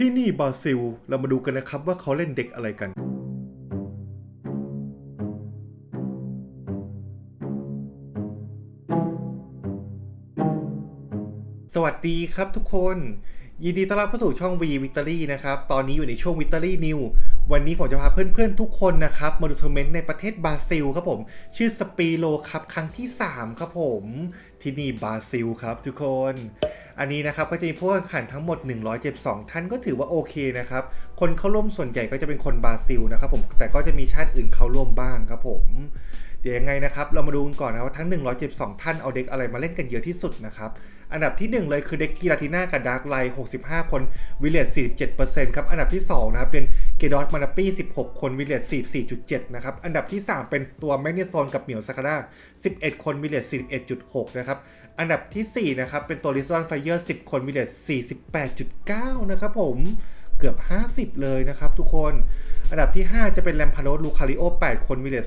ที่นี่บราซิล เรามาดูกันนะครับว่าเขาเล่นเด็กอะไรกัน สวัสดีครับทุกคน ยินดีต้อนรับเข้าสู่ช่อง V Victory นะครับ ตอนนี้อยู่ในช่วง Victory New วันนี้ผมจะพาเพื่อนๆทุกคนนะครับมาดูทัวร์เมนต์ในประเทศบราซิลครับผม ชื่อสปีโลครับครั้งที่ 3 ครับผมที่นี่บราซิลครับทุกคน อันนี้นะครับก็จะมีผู้แข่งขันทั้งหมด 172 ท่านก็ถือว่าโอเคนะครับ คนเข้าร่วมส่วนใหญ่ก็จะเป็นคนบราซิลนะครับผมแต่ก็จะมีชาติอื่นเข้าร่วมบ้างครับผมเดี๋ยวยังไงนะครับ เรามาดูกันก่อนนะว่าทั้ง 172 ท่านเอาเด็กอะไรมาเล่นกันเยอะที่สุดนะครับ อันดับที่ 1 เลยคือเด็กกีราติน่ากับดาร์กไลท์65 คนวิลเลจ47%ครับอันดับที่2นะครับเป็นเกดอสมานาปี้16 คนวิลเลจ44.7นะครับอันดับที่ 3 เป็นตัวแมกเนโซนกับเหมียวซาคาร่า11 คนวิลเลจ41.6นะครับอันดับทีสี่ 4 นะครับ เป็นตัวลิสตอนไฟเยอร์10 คนวิลเลจ48.9 นะครับผมเกือบ 50 เลยนะครับทุกคน อันดับที่ 5 จะเป็นแลมพาโนลูคาริโอ 8 คนวิลเลจ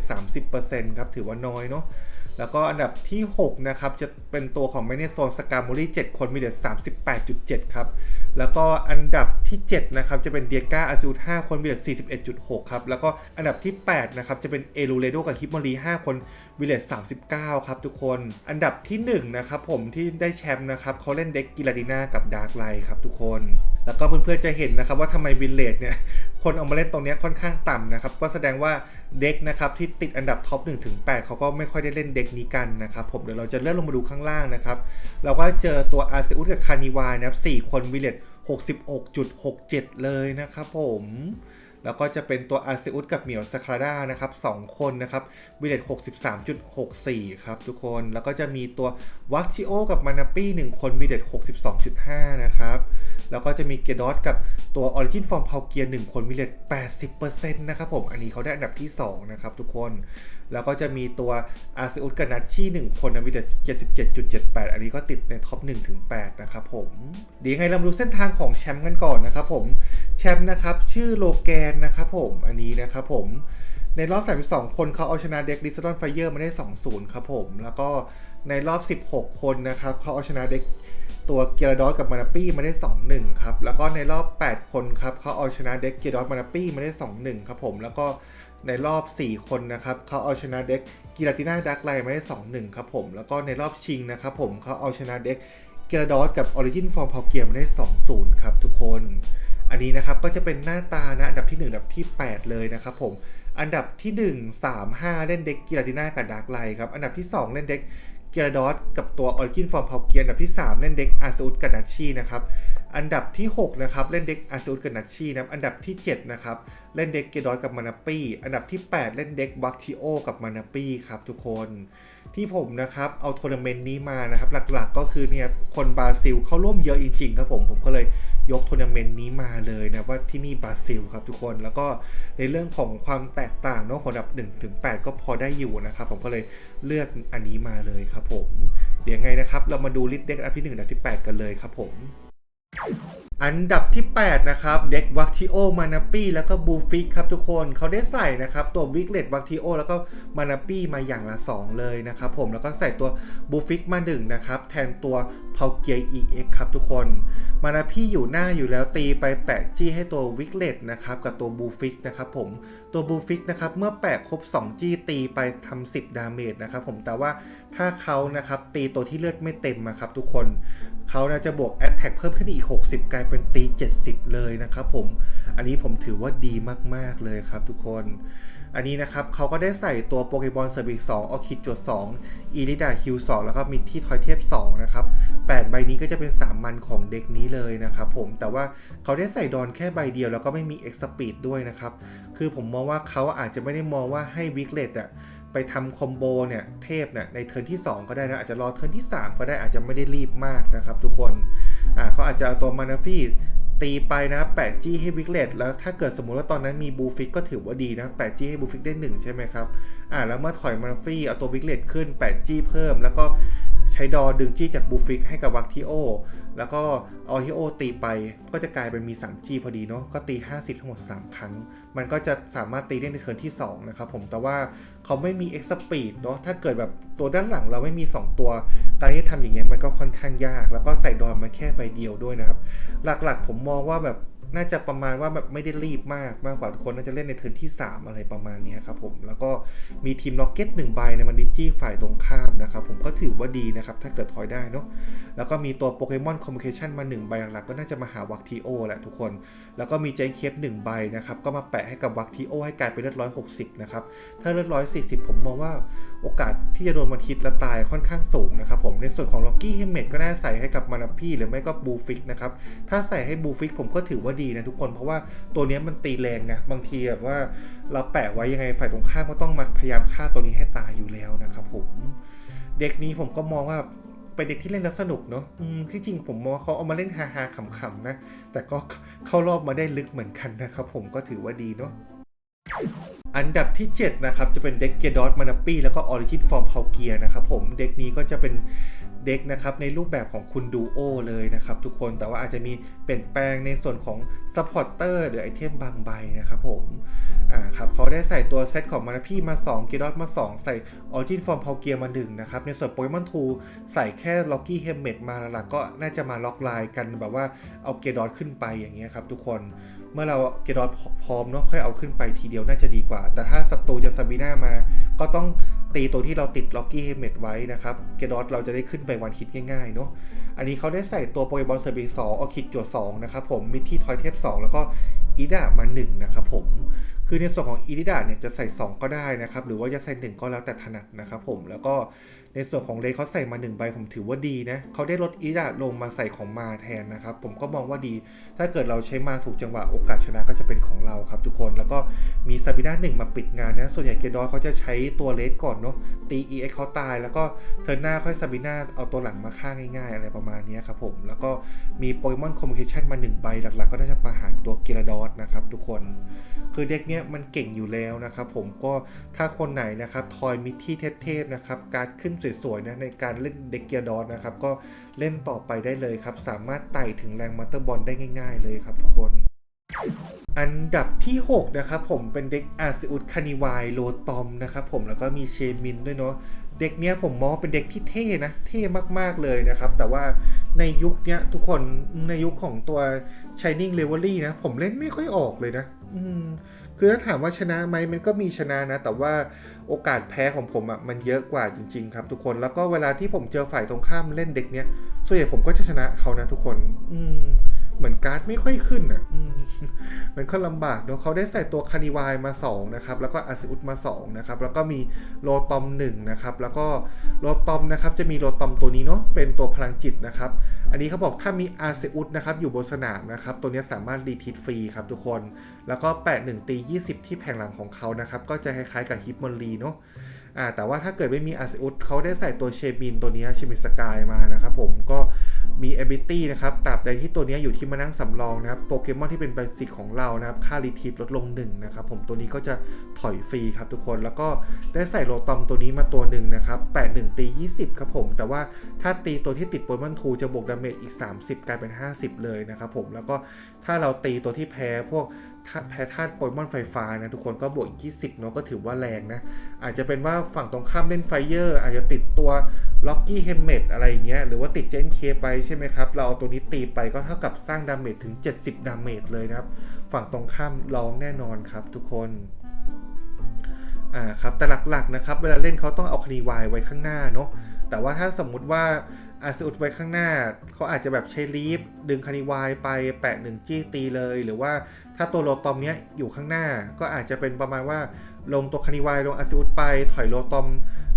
30%ครับ ถือว่าน้อยเนาะ แล้วก็อันดับที่ 6 นะครับ จะเป็นตัวของแมเนโซนสกาโมลี่7คนวิลเลจ38.7 ครับ แล้วก็อันดับที่ 7 นะครับ จะเป็นเดียก้าอาซู5คนวิลเลจ41.6 ครับ แล้วก็อันดับที่ 8 นะครับ จะเป็นเอลูเรโดกับฮิปมอรี5คนวิเลจ39 ครับทุกคน อันดับที่ 1 นะครับผมที่ได้แชมป์นะครับเขาเล่นเด็กกิลาดิน่ากับดาร์กไลท์ครับทุกคน แล้วก็เพื่อนๆจะเห็นนะครับว่าทำไมวิลเลจเนี่ยคนเอามาเล่นตรงเนี้ยค่อนข้างต่ำนะครับก็แสดงว่าเด็กนะครับที่ติดอันดับท็อป1ถึง8เขาก็ไม่ค่อยได้เล่นเด็กนี้กันนะครับผมเดี๋ยวเราจะเลื่อนลงมาดูข้างล่างนะครับเราก็เจอตัวอาเซอุสกับคานิวานะครับ4คนวิลเลจ66.67 เลยนะครับผม แล้วก็จะเป็นตัวอาเซอุสกับเหมียวสคราด้านะครับ2คนนะครับวิเลต63.64 ครับทุกคน แล้วก็จะมีตัววัคชิโอกับมานาปี้1คนวิเลต62.5 นะครับ แล้วก็จะมีเกดอสกับตัวออริจินฟอร์มเพาเกียร์1คนวิเลต80%นะครับผม อันนี้เขาได้อันดับที่ 2 นะครับทุกคน แล้วก็จะมีตัวอาเซอุสกับนัชชี่1คนนะวิลเลต77.78อันนี้ก็ติดในท็อป1ถึง8นะครับผมเดี๋ยวยังไงเรามาดูเส้นทางของแชมป์กันก่อนนะครับผมแชมป์นะครับชื่อโลแกนนะครับผมอันนี้นะครับผมในรอบ 32 คนเขาเอาชนะเด็กดิสตอนไฟเยอร์มาได้ 2-0 ครับผม แล้วก็ในรอบ 16 คนนะครับเขาเอาชนะเด็ก ตัวเกียร์ดอสกับมานาปี้มาได้ 2-1 ครับ แล้วก็ในรอบ 8 คนครับเขาเอาชนะเด็กเกียร์ดอสมานาปี้มาได้ 2-1 ครับผม แล้วก็ในรอบ 4 คนนะครับเขาเอาชนะเด็กกิราติน่าดักไลมาได้ 2-1 ครับผม แล้วก็ในรอบชิงนะครับผมเขาเอาชนะเด็กเกียร์ดอสกับออริจินฟอร์มพาวเกียร์มาได้ 2-0 ครับทุกคน อันนี้นะครับก็จะเป็นหน้าตานะอันดับที่ 1 อันดับที่ 8 เลยนะครับผมอันดับที่ 1 3 5 เล่นเด็กกิราติน่ากับดาร์กไลครับ อันดับที่ 2 เล่นเด็ก กียร์ดอสกับตัวออริจินฟอร์มพาวเกียร์อันดับที่ 3 เล่นเด็กอาซูดกับนัชชีนะครับอันดับที่6นะครับเล่นเด็กอาซูดกับนัชชีนะอันดับที่7นะครับเล่นเด็กเกียร์ดอสกับมานาปี้อันดับที่ 8 เล่นเด็กวัคชิโอกับมานาปี้ครับทุกคน ที่ผมนะครับเอาทัวร์นาเมนต์นี้มานะครับ หลักๆก็คือเนี่ยคนบราซิลเข้าร่วมเยอะจริงๆครับผมผมก็เลยยกทัวร์นาเมนต์นี้มาเลยนะว่าที่นี่บราซิลครับทุกคนแล้วก็ในเรื่องของความแตกต่างเนาะของอันดับ1ถึง8ก็พอได้อยู่นะครับ ผมก็เลยเลือกอันนี้มาเลยครับผมเดี๋ยวไงนะครับ เรามาดูลิสต์เด็กอันที่1อันดับที่ 8 กันเลยครับผม อันดับที่ 8 นะครับ เด็กวัคทิโอมานาปี้แล้วก็บูฟิกครับทุกคนเขาได้ใส่นะครับ ตัววิกเลตวัคทิโอแล้วก็มานาปี้มาอย่างละ 2 เลยนะครับผมแล้วก็ใส่ตัวบูฟิกมา1นะครับแทนตัวเพาเกีย EX ครับทุกคนมานาพี่อยู่หน้าอยู่แล้วตีไปแปะจี้ให้ตัววิกเลตนะครับกับตัวบูฟิกนะครับผมตัวบูฟิกนะครับเมื่อแปะครบ 2 จี้ตีไปทำ10 ดาเมจนะครับผมแต่ว่าถ้าเขานะครับตีตัวที่เลือดไม่เต็มนะครับทุกคนเขานะจะบวก Attack เพิ่มขึ้นอีก 60กลายเป็นตี 70 เลยนะครับผมอันนี้ผมถือว่าดีมากๆเลยครับทุกคน อันนี้นะครับเขาก็ได้ใส่ตัวโปเกมอนเซอร์บิก2ออคิดจด2อีลิดาคิว2แล้วก็มีที่ทอยเทพ2นะครับ8ใบนี้ก็จะเป็น3มันของเด็กนี้เลยนะครับผมแต่ว่าเขาได้ใส่ดอนแค่ใบเดียวแล้วก็ไม่มีเอ็กซ์ปีดด้วยนะครับคือผมมองว่าเขาอาจจะไม่ได้มองว่าให้วิกเลตอะ ไปทำคอมโบเนี่ยเทพเนี่ยในเทิร์นที่ 2 ก็ได้นะอาจจะรอเทิร์นที่ 3 ก็ได้อาจจะไม่ได้รีบมากนะครับ ทุกคนอ่าเขาอาจจะเอาตัวมานาฟี่ตีไปนะแปะจี้ให้วิกเลตแล้วถ้าเกิดสมมุติว่าตอนนั้นมีบูฟิกก็ถือว่าดีนะแปะจี้ให้บูฟิกได้ 1 ใช่ไหมครับอ่าแล้วเมื่อถอยมานาฟี่เอาตัววิกเลตขึ้นแปะจี้เพิ่มแล้วก็ ใช้ดอดึงจี้จากบูฟิกให้กับวัคทิโอ แล้วก็เอาทิโอตีไปก็จะกลายเป็นมี3จี้พอดีเนาะก็ตี 50 ทั้งหมด 3 ครั้ง มันก็จะสามารถตีได้ในเทิร์นที่ 2 นะครับผมแต่ว่าเขาไม่มี X Speed เนาะถ้าเกิดแบบตัวด้านหลังเราไม่มี 2 ตัว การที่ทำอย่างเงี้ยมันก็ค่อนข้างยาก แล้วก็ใส่ดอนมาแค่ใบเดียวด้วยนะครับ หลักๆผมมองว่าแบบ น่าจะประมาณว่าแบบไม่ได้รีบมากมากกว่าทุกคนน่าจะเล่นในเทิร์นที่ 3 อะไรประมาณนี้ครับผมแล้วก็มีทีมล็อกเก็ตหนึ่งใบในมันดิจี้ฝ่ายตรงข้ามนะครับผมก็ถือว่าดีนะครับถ้าเกิดทอยได้เนาะแล้วก็มีตัวโปเกมอนคอมมิวนิเคชันมา 1 ใบหลักๆก็น่าจะมาหาวัคทีโอแหละทุกคน แล้วก็มีเจนเคฟหนึ่งใบนะครับก็มาแปะให้กับวัคทีโอให้กลายเป็นเลือดร้อยหกสิบนะครับถ้าเลือดร้อยสี่สิบผมมองว่าโอกาสที่จะโดนมันฮิตและตายค่อนข้างสูงนะครับผมในส่วนของล็อกกี้เฮมเมดก็น่าใส่ให้กับมานาพี่หรือไม่ก็บูฟิกนะครับถ้าใส่ให้บูฟิกผมก็ถือว่าดีนะทุกคน เพราะว่าตัวนี้มันตีแรงนะบางทีแบบว่าเราแปะไว้ยังไงฝ่ายตรงข้ามก็ต้องมาพยายามฆ่าตัวนี้ให้ตายอยู่แล้วนะครับผมเด็กนี้ผมก็มองว่าเป็นเด็กที่เล่นแล้วสนุกเนาะที่จริงผมมองว่าเขาเอามาเล่นฮาๆขำๆนะ แต่ก็เข้ารอบมาได้ลึกเหมือนกันนะครับผมก็ถือว่าดีเนาะ อันดับที่ 7 นะครับ จะเป็นเด็กเกียร์ดอสมานาปี้แล้วก็ออริจินฟอร์มเพาเกียนะครับผม เด็กนี้ก็จะเป็น เด็กนะครับในรูปแบบของคุณดูโอเลยนะครับทุกคนแต่ว่าอาจจะมีเปลี่ยนแปลงในส่วนของซัพพอร์เตอร์หรือไอเทมบางใบนะครับผมอ่าครับเขาได้ใส่ตัวเซตของมานาพี่มา2เกียร์ดอสมา 2 ใส่ออริจินฟอร์มเพาเกียมา1นะครับในส่วนโปเกมอนทูใส่แค่ล็อกกี้เฮมเมดมาหลักก็น่าจะมาล็อกไลน์กันแบบว่าเอาเกียร์ดอสขึ้นไปอย่างเงี้ยครับทุกคน มื่อเราเกดอสพร้อมเนาะค่อยเอาขึ้นไปทีเดียวน่าจะดีกว่า แต่ถ้าศัตรูจะซาบีน่ามา ก็ต้องตีตัวที่เราติดล็อกกี้เฮมเมดไว้นะครับ เกดอสเราจะได้ขึ้นไปวันคิดง่ายๆเนาะอันนี้เขาได้ใส่ตัวโปเกมอนเซอร์บีสองอคิดจวดสองนะครับผมมิดที่ทอยเทป2แล้วก็ อีดามา1นะครับผมคือในส่วนของอีดิดาเนี่ยจะใส่ 2 ก็ได้นะครับ หรือว่าจะใส่ 1 ก็แล้วแต่ถนัดนะครับผมแล้วก็ในส่วนของเลเขาใส่มา 1 ใบผมถือว่าดีนะเขาได้ลดอีดิดาลงมาใส่ของมาแทนนะครับ ผมก็มองว่าดี ถ้าเกิดเราใช้มาถูกจังหวะโอกาสชนะก็จะเป็นของเราครับทุกคนแล้วก็มีซาบิน่าหนึ่งมาปิดงานนะส่วนใหญ่เกดอสเขาจะใช้ตัวเลสก่อนเนาะตี EX เขาตาย แล้วก็เทิร์นหน้าค่อยซาบิน่าเอาตัวหลังมาฆ่าง่าย ๆ อะไรประมาณนี้ครับผมแล้วก็ มีโปเกมอนคอมมิวนิเคชันมา1ใบหลักๆ ก็น่าจะมาหาตัวเกราดอสนะครับทุกคน คือเด็กเนี้ยมันเก่งอยู่แล้วนะครับผมก็ถ้าคนไหนนะครับทอยมิที่เทพๆนะครับการขึ้นสวยๆนะในการเล่นเด็กเกียร์ดอสนะครับก็เล่นต่อไปได้เลยครับ สามารถไต่ถึงแรงมัตเตอร์บอลได้ง่าย ๆ เลยครับทุกคนอันดับที่ 6 นะครับผมเป็นเด็กอาซิอุดคานิวายโลตอมนะครับผมแล้วก็มีเชมินด้วยเนาะ เด็กเนี้ยผมมองว่าเป็นเด็กที่เท่นะ เท่มากๆเลยนะครับ แต่ว่าในยุคเนี้ยทุกคนในยุคของตัว Shining l e v e l y นะ ผมเล่นไม่ค่อยออกเลยนะ อืมคือถ้าถามว่าชนะไหมมันก็มีชนะนะ แต่ว่าโอกาสแพ้ของผมอะ่ะมันเยอะกว่าจริง ๆ ครับ ทุกคนแล้วก็เวลาที่ผมเจอฝ่ายตรงข้ามเล่นเด็กเนี้ยส่วนใหญ่ผมก็จะชนะเขานะทุกคน อืม เหมือนการ์ดไม่ค่อยขึ้นอะอืมมันก็ลำบากเนาะเขาได้ใส่ตัวคานิวายมา2นะครับแล้วก็อาซิอุสมา2นะครับแล้วก็มีโลตอม1นะครับแล้วก็โลตอมนะครับจะมีโลตอมตัวนี้เนาะเป็นตัวพลังจิตนะครับอันนี้เขาบอกถ้ามีอาซิอุสนะครับอยู่บนสนามนะครับตัวนี้สามารถรีทิตฟรีครับทุกคน แล้วก็แปะ1ตี 20 ที่แผงหลังของเขานะครับก็จะคล้ายๆกับฮิปมอนรีเนาะ อ่าแต่ว่าถ้าเกิดไม่มีอาซิอุสเขาได้ใส่ตัวเชมินตัวนี้เชมินสกายมานะครับผมก็มีเอบิตี้นะครับตราบใดที่ตัวนี้อยู่ที่มานั่งสำรองนะครับโปเกมอนที่เป็นเบสิกของเรานะครับค่ารีทีลดลง1นะครับผมตัวนี้ก็จะถอยฟรีครับทุกคนแล้วก็ได้ใส่โลตอมตัวนี้มาตัวหนึ่งนะครับแปะ1ตี20ครับผมแต่ว่าถ้าตีตัวที่ติดโปเกมอนทูจะบวกดาเมจอีก 30 กลายเป็น 50 เลยนะครับผมแล้วก็ถ้าเราตีตัวที่แพ้พวก แพ้ธาตุโปเกมอนไฟฟ้านะทุกคนก็บวกอีก20เนาะก็ถือว่าแรงนะ อาจจะเป็นว่าฝั่งตรงข้ามเล่นไฟเยอร์อาจจะติดตัวล็อกกี้เฮมเมดอะไรอย่างเงี้ยหรือว่าติดเจนเคไปใช่ไหมครับ เราเอาตัวนี้ตีไปก็เท่ากับสร้างดาเมจถึง 70 ดาเมจเลยนะครับ ฝั่งตรงข้ามร้องแน่นอนครับทุกคนอ่าครับแต่หลักๆนะครับ เวลาเล่นเขาต้องเอาคดีวายไว้ข้างหน้าเนาะ แต่ว่าถ้าสมมุติว่าอาซิอุดไว้ข้างหน้า เขาอาจจะแบบใช้ลีฟดึงคานิวายไปแปะหนึ่งจี้ตีเลย หรือว่าถ้าตัวโลตอมเนี้ยอยู่ข้างหน้า ก็อาจจะเป็นประมาณว่าลงตัวคานิวายลงอาซิอุดไปถอยโลตอม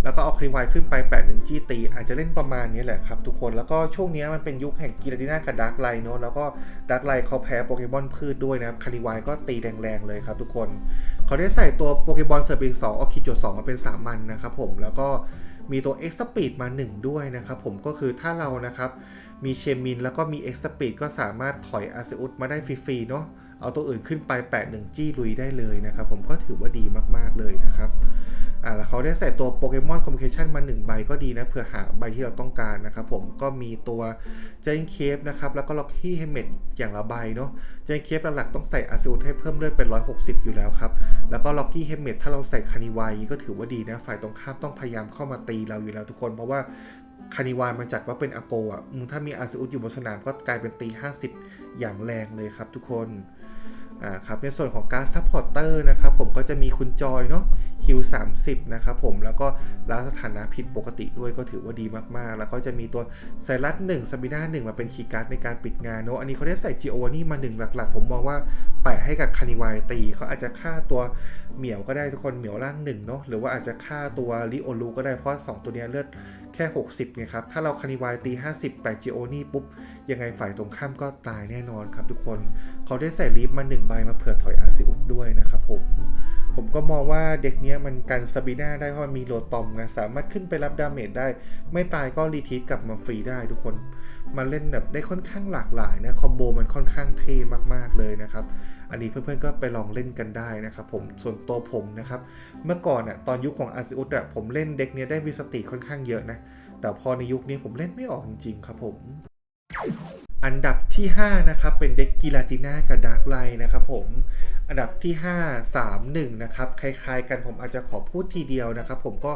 แล้วก็เอาคานิวายขึ้นไปแปะหนึ่งจี้ตี อาจจะเล่นประมาณนี้แหละครับทุกคนแล้วก็ช่วงนี้มันเป็นยุคแห่งกีราติน่ากับดาร์กไลน์เนาะแล้วก็ดาร์กไลน์เขาแพ้โปเกมอนพืชด้วยนะครับคานิวายก็ตีแรงๆเลยครับทุกคนเขาได้ใส่ตัวโปเกมอนเซอร์บิงสองออคิดจดสองมาเป็นสามันนะครับผมแล้วก็ มีตัว X Speed มา 1 ด้วยนะครับผมก็คือถ้าเรานะครับ มีเชมินแล้วก็มี X Speed ก็สามารถถอยอาเซอุสมาได้ฟรีๆเนาะเอาตัวอื่นขึ้นไปแปะ1จี้ลุยได้เลยนะครับ ผมก็ถือว่าดีมากๆเลยนะครับอ่าแล้วเขาได้ใส่ตัวโปเกมอนคอมมิวนิเคชันมา 1 ใบก็ดีนะเผื่อหาใบที่เราต้องการนะครับผมก็มีตัวเจนเคฟนะครับแล้วก็ล็อกกี้เฮมเมดอย่างละใบเนาะเจนเคฟหลักๆต้องใส่อาซิอุสให้เพิ่มเลือดเป็น 160 อยู่แล้วครับแล้วก็ล็อกกี้เฮมเมดถ้าเราใส่คานิวายก็ถือว่าดีนะฝ่ายตรงข้ามต้องพยายามเข้ามาตีเราอยู่แล้วทุกคน เพราะว่า คานิวานมาจัดว่าเป็นอาโกอะมึงถ้ามีอาซิอุสอยู่บนสนามก็กลายเป็นตี 50 อย่างแรงเลยครับทุกคน อ่าครับในส่วนของการซัพพอร์เตอร์นะครับผมก็จะมีคุณจอยเนาะฮิว30นะครับผมแล้วก็ล้างสถานะผิดปกติด้วยก็ถือว่าดีมากๆ แล้วก็จะมีตัวไซรัส1ซาบิน่า1มาเป็นคีย์การ์ดในการปิดงานเนาะอันนี้เขาได้ใส่จีโอวานี่มา1หลักๆ ผมมองว่าแปะให้กับคานิวายตีเขาอาจจะฆ่าตัวเหมียวก็ได้ทุกคนเหมียวร่างหนึ่งเนาะหรือว่าอาจจะฆ่าตัวลิโอลูก็ได้เพราะ 2 ตัวเนี้ยเลือดแค่ 60ไงครับ ถ้าเราคานิวายตี 50แปะจีโอนี่ปุ๊บยังไงฝ่ายตรงข้ามก็ตายแน่นอนครับทุกคนเขาได้ใส่ลิฟมาหนึ่งใบมาเผื่อถอยอาซิอุสด้วยนะครับผม ผมก็มองว่าเด็กเนี้ยมันกันซาบีน่าได้เพราะมันมีโลตอมไงสามารถขึ้นไปรับดาเมจได้ ไม่ตายก็รีทีสกลับมาฟรีได้ทุกคนมาเล่นแบบได้ค่อนข้างหลากหลายนะคอมโบมันค่อนข้างเท่มากๆเลยนะครับ อันนี้เพื่อนๆก็ไปลองเล่นกันได้นะครับผมส่วนตัวผมนะครับเมื่อก่อนอะตอนยุคของอาซิอุสอะผมเล่นเด็กเนี้ยได้วิสติค่อนข้างเยอะนะแต่พอในยุคนี้ผมเล่นไม่ออกจริงๆครับผม อันดับที่ 5 นะครับ เป็นเด็กกิลาติน่ากับดาร์กไลนะครับผมอันดับที่ 5 3 1 นะครับ คล้ายๆ กันผมอาจจะขอพูดทีเดียวนะครับ ผมก็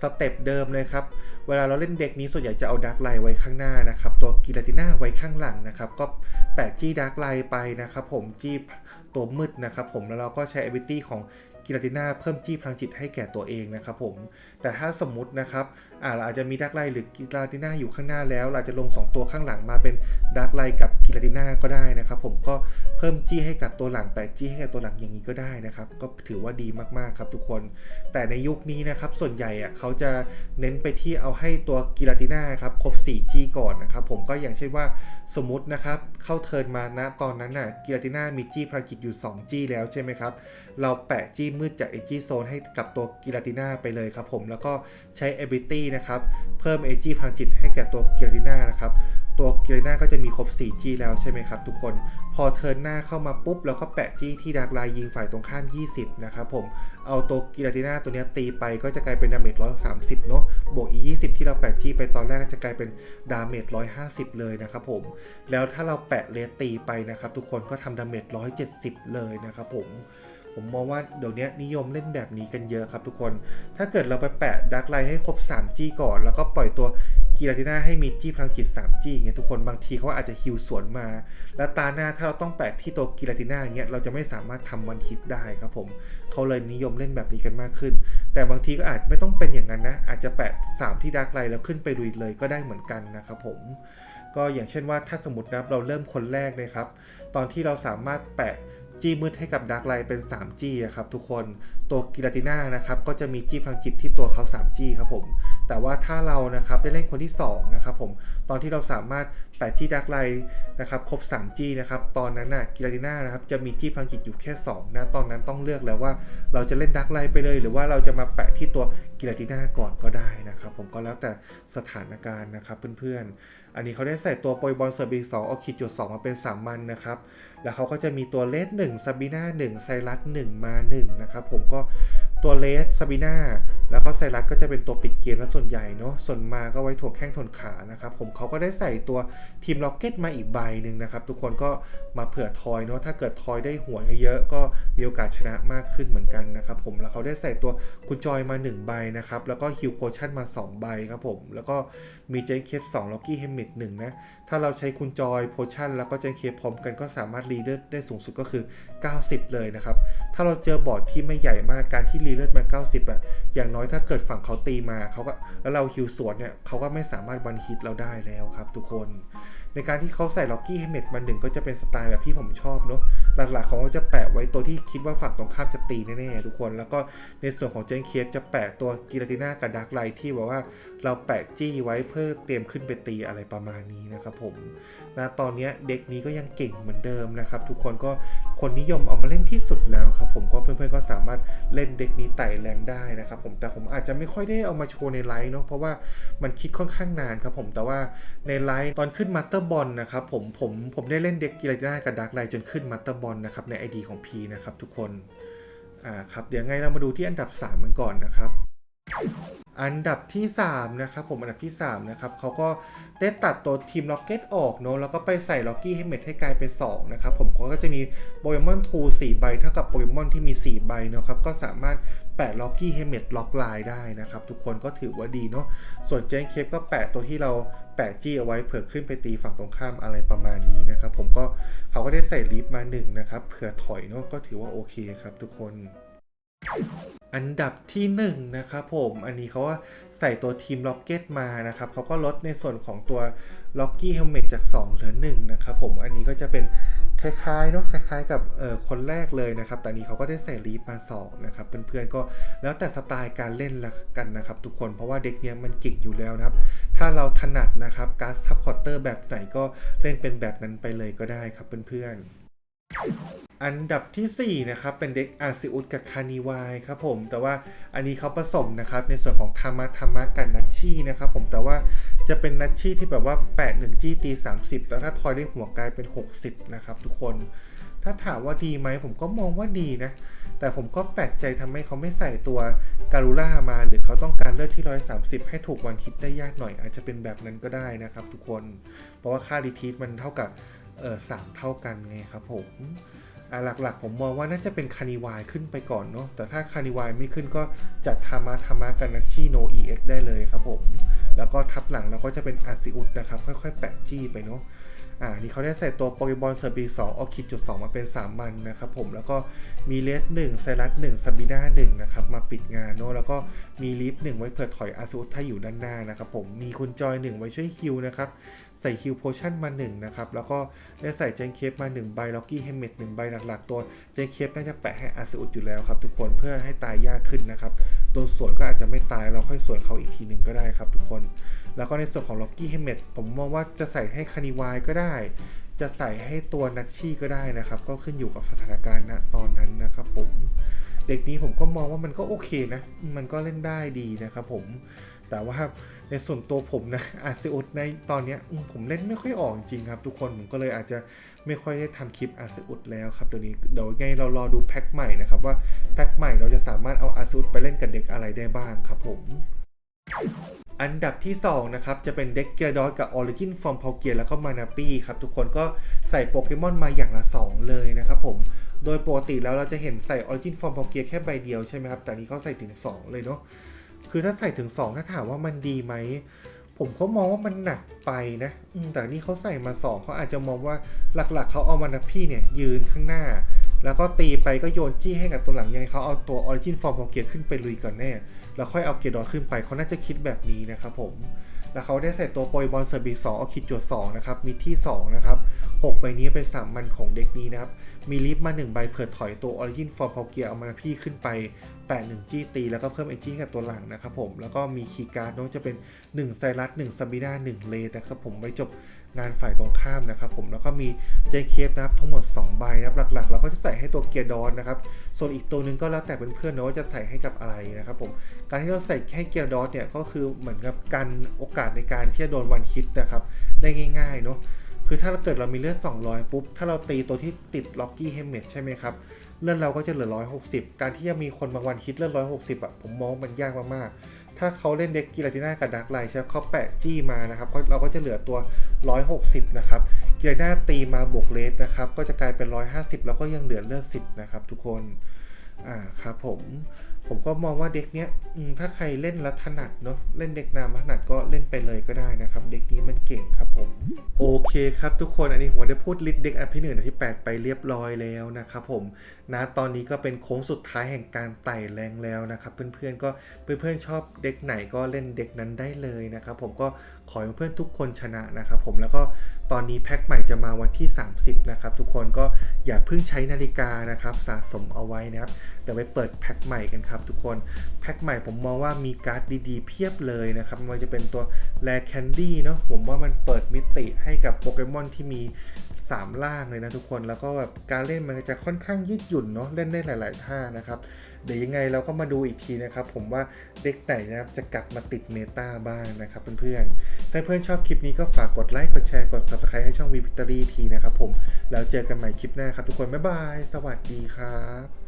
สเต็ปเดิมเลยครับ เวลาเราเล่นเด็กนี้ส่วนใหญ่จะเอาดาร์กไลไว้ข้างหน้านะครับ ตัวกิลาติน่าไว้ข้างหลังนะครับ ก็แปะจี้ดาร์กไลไปนะครับ ผมจี้ตัวมืดนะครับ ผมแล้วเราก็ใช้ ability ของกิลาติน่าเพิ่มจี้พลังจิตให้แก่ตัวเองนะครับผม แต่ถ้าสมมุตินะครับ อ่าเราอาจจะมีดักไลหรือกิลาติน่าอยู่ข้างหน้าแล้ว เราจะลง 2 ตัวข้างหลังมาเป็นดักไลกับกิลาติน่าก็ได้นะครับ ผมก็เพิ่มจี้ให้กับตัวหลังแปะจี้ให้กับตัวหลังอย่างนี้ก็ได้นะครับ ก็ถือว่าดีมากๆครับทุกคน แต่ในยุคนี้นะครับส่วนใหญ่อะเขาจะเน้นไปที่เอาให้ตัวกิลาติน่าครับครบ 4G ก่อนนะครับผมก็อย่างเช่นว่าสมมตินะครับเข้าเทิร์นมาณตอนนั้นน่ะกิลาติน่ามีจี้พลังจิตอยู่ 2G แล้วใช่ไหมครับเราแปะจี้มืดจาก AG Zone ให้กับตัวกิลาติน่าไปเลยครับผมแล้วก็ใช้ ability นะครับ เพิ่ม AG พลังจิตให้แก่ตัวกิลาติน่านะครับ ตัวกิลาติน่าก็จะมีครบ 4G แล้วใช่ไหมครับทุกคน พอเทิร์นหน้าเข้ามาปุ๊บ แล้วก็แปะจี้ที่ดาร์กไลน์ยิงฝ่ายตรงข้าม 20 นะครับผม เอาตัวกิลติน่าตัวนี้ตีไปก็จะกลายเป็นดาเมจ 130 เนาะ บวกอีก20 ที่เราแปะจี้ไปตอนแรกก็จะกลายเป็นดาเมจ 150 เลยนะครับผม แล้วถ้าเราแปะเลสตีไปนะครับทุกคนก็ทำดาเมจ 170 เลยนะครับผม ผมมองว่าเดี๋ยวนี้นิยมเล่นแบบนี้กันเยอะครับทุกคน ถ้าเกิดเราไปแปะดักไลให้ครบ 3G ก่อน แล้วก็ปล่อยตัวกีราติน่าให้มีจี้พลังจิต 3G อย่างเงี้ยทุกคนบางทีเขาอาจจะฮิวสวนมา แล้วตาหน้าถ้าเราต้องแปะที่ตัวกีราติน่าอย่างเงี้ยเราจะไม่สามารถทำวันฮิตได้ครับผมเขาเลยนิยมเล่นแบบนี้กันมากขึ้น แต่บางทีก็อาจไม่ต้องเป็นอย่างนั้นนะ อาจจะแปะ 3 ที่ดักไลแล้วขึ้นไปลุยเลยก็ได้เหมือนกันนะครับผมก็อย่างเช่นว่าถ้าสมมตินะเราเริ่มคนแรกเลยครับ ตอนที่เราสามารถแปะ จี้มืดให้กับดาร์กไลท์เป็น 3G อะครับทุกคนตัวกิลาติน่านะครับก็จะมีจี้พลังจิตที่ตัวเขา 3G ครับผม แต่ว่าถ้าเรานะครับได้เล่นคนที่2นะครับผมตอนที่เราสามารถแปะจี้ดาร์กไลน์นะครับครบ 3G นะครับตอนนั้นน่ะกิลาติน่านะครับจะมีจี้พลังจิตอยู่แค่2นะตอนนั้นต้องเลือกแล้วว่าเราจะเล่นดาร์กไลไปเลย หรือว่าเราจะมาแปะที่ตัวกิลาติน่าก่อนก็ได้นะครับผมก็แล้วแต่สถานการณ์นะครับเพื่อนๆ อันนี้เขาได้ใส่ตัวโปยบอลเซอร์บีสองเอาคิดจุดสองมาเป็นสามมันนะครับแล้วเขาก็จะมีตัวเลสหนึ่งซาบีน่าหนึ่งไซรัสหนึ่งมาหนึ่งนะครับผมก็ตัวเลสซาบีน่า แล้วก็ไซรัสก็จะเป็นตัวปิดเกมและส่วนใหญ่เนาะ ส่วนมาก็ไว้ถ่วงแข้งถ่วงขานะครับ ผมเขาก็ได้ใส่ตัวทีมล็อกเก็ตมาอีกใบหนึ่งนะครับ ทุกคนก็มาเผื่อทอยเนาะ ถ้าเกิดทอยได้หัวเยอะก็มีโอกาสชนะมากขึ้นเหมือนกันนะครับ ผม แล้วเขาได้ใส่ตัวคุณจอยมา 1 ใบนะครับ แล้วก็ฮิวโพชั่นมา 2 ใบครับผม แล้วก็มีเจนเคสสองล็อกกี้เฮมิดหนึ่งนะ ถ้าเราใช้คุณจอยโพชั่นแล้วก็เจนเคพร้อมกันก็สามารถรีเลือดได้สูงสุดก็คือ 90 เลยนะครับ ถ้าเราเจอบอร์ดที่ไม่ใหญ่มาก การที่รีเลือดมา 90อะอย่างน้อยถ้าเกิดฝั่งเขาตีมาเขาก็แล้วเราฮิวสวนเนี่ยเขาก็ไม่สามารถวันฮิตเราได้แล้วครับทุกคน ในการที่เขาใส่ล็อกกี้เฮมเมดมาหนึ่งก็จะเป็นสไตล์แบบที่ผมชอบเนาะหลักๆเขาก็จะแปะไว้ตัวที่คิดว่าฝั่งตรงข้ามจะตีแน่ๆทุกคน แล้วก็ในส่วนของเจนเคสจะแปะตัวกิราติน่ากับดักไลที่แบบว่าเราแปะจี้ไว้เพื่อเตรียมขึ้นไปตีอะไรประมาณนี้นะครับผมนะตอนนี้เด็กนี้ก็ยังเก่งเหมือนเดิมนะครับทุกคนก็คนนิยมเอามาเล่นที่สุดแล้วครับผมก็เพื่อนๆก็สามารถเล่นเด็กนี้ไต่แรงได้นะครับผมแต่ผมอาจจะไม่ค่อยได้เอามาโชว์ในไลฟ์เนาะเพราะว่ามันคิดค่อนข้างนานครับผมแต่ว่าในไลฟ์ตอนขึ้นมาสเตอร์บอลนะครับผมผมผมได้เล่นเด็กกีฬาด้ากับดักไลจนขึ้นมาสเตอร์บอลนะครับใน ID ของ P นะครับทุกคนอ่าครับเดี๋ยวไงเรามาดูที่อันดับ3มันก่อนนะครับ อันดับที่ 3 นะครับผมอันดับที่ 3 นะครับเขาก็ได้ตัดตัวทีมล็อกเก็ตออกเนอะแล้วก็ไปใส่ล็อกกี้ให้เมทให้กลายเป็น 2 นะครับผมเขาก็จะมีโปเกมอนทู4ใบ เท่ากับโปเกมอนที่มี 4 ใบเนอะครับ ก็สามารถแปะล็อกกี้ให้เมทล็อกไลน์ได้นะครับ ทุกคนก็ถือว่าดีเนาะส่วนเจนเคปก็แปะตัวที่เราแปะจี้เอาไว้เผื่อขึ้นไปตีฝั่งตรงข้ามอะไรประมาณนี้นะครับผมก็เขาก็ได้ใส่ลิฟมาหนึ่งนะครับเผื่อถอยเนาะก็ถือว่าโอเคครับทุกคน อันดับที่1นงนะครับผมอันนี้เขาว่าใส่ตัวทีมล็อกเก็ตมานะครับเขาก็ลดในส่วนของตัวล็อกกี้เฮลเมตจาก 2 เหลือ1นะครับผมอันนี้ก็จะเป็นคล้ายๆเนาะคล้ายๆ กับเอ่อคนแรกเลยนะครับ แต่นนี้เขาก็ได้ใส่ลีฟมา2นะครับเพื่อนๆก็แล้วแต่สไตล์การเล่นละกันนะครับ ทุกคนเพราะว่าเด็กเนี้ยมันเก่งอยู่แล้วนะครับ ถ้าเราถนัดนะครับการซับพอร์เตอร์แบบไหนก็เล่นเป็นแบบนั้นไปเลยก็ได้ครับเพื่อนๆ อันดับทีสี่ 4 นะครับ เป็นเด็กอาซิอุสกับคานิวายครับผม แต่ว่าอันนี้เขาผสมนะครับ ในส่วนของธรรมะธรรมะกันนัชชี่นะครับผมแต่ว่าจะเป็นนัชชี่ที่แบบว่า 8 1จี้ตี30แต่ถ้าทอยได้หัวกลายเป็น 60 นะครับทุกคน ถ้าถามว่าดีไหมผมก็มองว่าดีนะ แต่ผมก็แปลกใจทำให้เขาไม่ใส่ตัวการูล่ามา หรือเขาต้องการเลือดที่ 130 ให้ถูกวันคิดได้ยากหน่อย อาจจะเป็นแบบนั้นก็ได้นะครับทุกคน เพราะว่าค่ารีทีสมันเท่ากับ เออสามเท่ากันไงครับผมอะหลักๆ ผมมองว่าน่าจะเป็นคานิวายขึ้นไปก่อนเนาะแต่ถ้าคานิวายไม่ขึ้นก็จัดธรรมะธรรมะกันนัชชีโนเอ็กได้เลยครับผม แล้วก็ทับหลังเราก็จะเป็นอาซิอุสนะครับค่อยๆ แปะจี้ไปเนาะอ่านี่เขาได้ใส่ตัวโปเกมอนเซอร์บีสองออคิดจุดสองมาเป็น3มันนะครับผมแล้วก็มีเลสหนึ่งไซรัสหนึ่งซาบิน่าหนึ่งนะครับมาปิดงานเนาะแล้วก็มีลิฟหนึ่งไว้เผื่อถอยอาซูถ้าอยู่ด้านหน้านะครับผมมีคุณจอยหนึ่งไว้ช่วยฮิลนะครับ ใส่ฮิลโพชั่นมา1นะครับ แล้วก็ได้ใส่เจนเคปมา1ใบล็อกกี้เฮมเมตหนึ่งใบหลักๆ ตัวเจนเคปน่าจะแปะให้อาซูอยู่แล้วครับทุกคนเพื่อให้ตายยากขึ้นนะครับโดนสวนก็อาจจะไม่ตายเราค่อยสวนเขาอีกทีหนึ่งก็ได้ครับทุกคน แล้วก็ในส่วนของล็อกกี้เฮมเมตผมมองว่าจะใส่ให้คานิวายก็ได้ จะใส่ให้ตัวนัชชี่ก็ได้นะครับ ก็ขึ้นอยู่กับสถานการณ์ณตอนนั้นนะครับผมเด็กนี้ผมก็มองว่ามันก็โอเคนะ มันก็เล่นได้ดีนะครับผม แต่ว่าในส่วนตัวผมนะอาซิอุสในตอนนี้ผมเล่นไม่ค่อยออกจริงครับ ทุกคนผมก็เลยอาจจะไม่ค่อยได้ทำคลิปอาซิอุสแล้วครับเดี๋ยวนี้เดี๋ยวไงเรารอดูแพ็คใหม่นะครับว่าแพ็คใหม่เราจะสามารถเอาอาซิอุสไปเล่นกับเด็กอะไรได้บ้างครับผมอันดับที่ 2 นะครับ จะเป็นเด็กเกียร์ดอสกับ Origin from p a l k i a แล้วก็มานาปี้ครับ ทุกคนก็ใส่โปเกมอนมาอย่างละ 2 เลยนะครับผม โดยปกติแล้วเราจะเห็นใส่ Origin from p a l k i a แค่ใบเดียวใช่ไหมครับ แต่นี้เขาใส่ถึง 2 เลยเนาะ คือถ้าใส่ถึง 2 ถ้าถามว่ามันดีไหม ผมก็มองว่ามันหนักไปนะอืมแต่นี่เขาใส่มา 2เขาอาจจะมองว่าหลักๆเขาเอามานาพี่เนี่ยยืนข้างหน้า แล้วก็ตีไปก็โยนจี้ให้กับตัวหลังยังไงเขาเอาตัว Origin Form of Gear ขึ้นไปลุยก่อนแน่ แล้วค่อยเอาเกียร์ดอนขึ้นไปเขาน่าจะคิดแบบนี้นะครับผม แล้วเขาได้ใส่ตัวโปรยบอลเซอร์บีสองเอาคิดจวดสองนะครับมีที่2นะครับ6ใบนี้เป็น3มันของเด็กนี้นะครับ มีลิฟต์มา 1 ใบเผื่อถอยตัว Origin Form of Gear เอามาพี่ขึ้นไป 8 1 จี้ตี แล้วก็เพิ่มไอจี้กับตัวหลังนะครับผม แล้วก็มีคีย์การ์ดเนองจะเป็น 1 ไซรัส1ซาบิน่า1เลดนะครับผมไว้จบงานฝ่ายตรงข้ามนะครับผมแล้วก็มีเจเคฟนะครับทั้งหมด 2 ใบนะครับหลักๆ เราก็จะใส่ให้ตัวเกียร์ดอนนะครับส่วนอีกตัวหนึงก็แล้วแต่เพื่อนๆเนะว่าจะใส่ให้กับอะไรนะครับผมการที่เราใส่แค่เกียร์ดอทเนี่ยก็คือเหมือนกับการโอกาสในการที่จะโดนวันฮิตนะครับได้ง่ายๆเนาะคือถ้าเราเกิดเรามีเลือด 200 ปุ๊บ ถ้าเราตีตัวที่ติดล็อกกี้เฮมเมตใช่ไหมครับ เลือดเราก็จะเหลือ 160 การที่จะมีคนบางวันคิดเลือด 160อะผมมองมันยากมากๆ ถ้าเขาเล่นเด็กกิลาติน่ากับดักไลใช่ไหมเขาแปะจี้มานะครับเราก็จะเหลือตัว 160 นะครับกิลาติน่าตีมาบวกเลสนะครับก็จะกลายเป็น 150 แล้วก็ยังเหลือเลือด 10 นะครับทุกคน อ่าครับผมผมก็มองว่าเด็กเนี้ยถ้าใครเล่นล้วถนัดเนาะเล่นเด็กนามถนัดก็เล่นไปเลยก็ได้นะครับ เด็กนี้มันเก่งครับผม โอเคครับทุกคนอันนี้ผมได้พูดลิสต์เด็กอันที่หนึ่งอันที่ 8 ไปเรียบร้อยแล้วนะครับผมนะตอนนี้ก็เป็นโค้งสุดท้ายแห่งการไต่แรงแล้วนะครับ เพื่อนๆก็เพื่อนๆชอบเด็กไหนก็เล่นเด็กนั้นได้เลยนะครับผมก็ขอให้เพื่อนทุกคนชนะนะครับผมแล้วก็ตอนนี้แพ็คใหม่จะมาวันที่ 30 นะครับทุกคนก็อย่าเพิ่งใช้นาฬิกานะครับสะสมเอาไว้นะครับเดี๋ยวไปเปิดแพ็คใหม่กันครับทุกคน แพ็คใหม่ผมมองว่ามีการ์ดดีๆ เพียบเลยนะครับไม่ว่าจะเป็นตัวแรแคนดี้เนาะผมว่ามันเปิดมิติให้กับโปเกมอนที่มี 3 ล่างเลยนะทุกคนแล้วก็แบบการเล่นมันจะค่อนข้างยืดหยุ่นเนาะเล่นได้หลาย ๆ ท่านะครับเดี๋ยวยังไงเราก็มาดูอีกทีนะครับ ผมว่าเด็กไหนนะครับจะกลับมาติดเมตาบ้างนะครับเพื่อนๆถ้าเพื่อนชอบคลิปนี้ก็ฝากกดไลค์กดแชร์กด subscribe ให้ช่องวีวิตอรี่ทีนะครับผมแล้วเจอกันใหม่คลิปหน้าครับทุกคน บ๊ายบาย สวัสดีครับ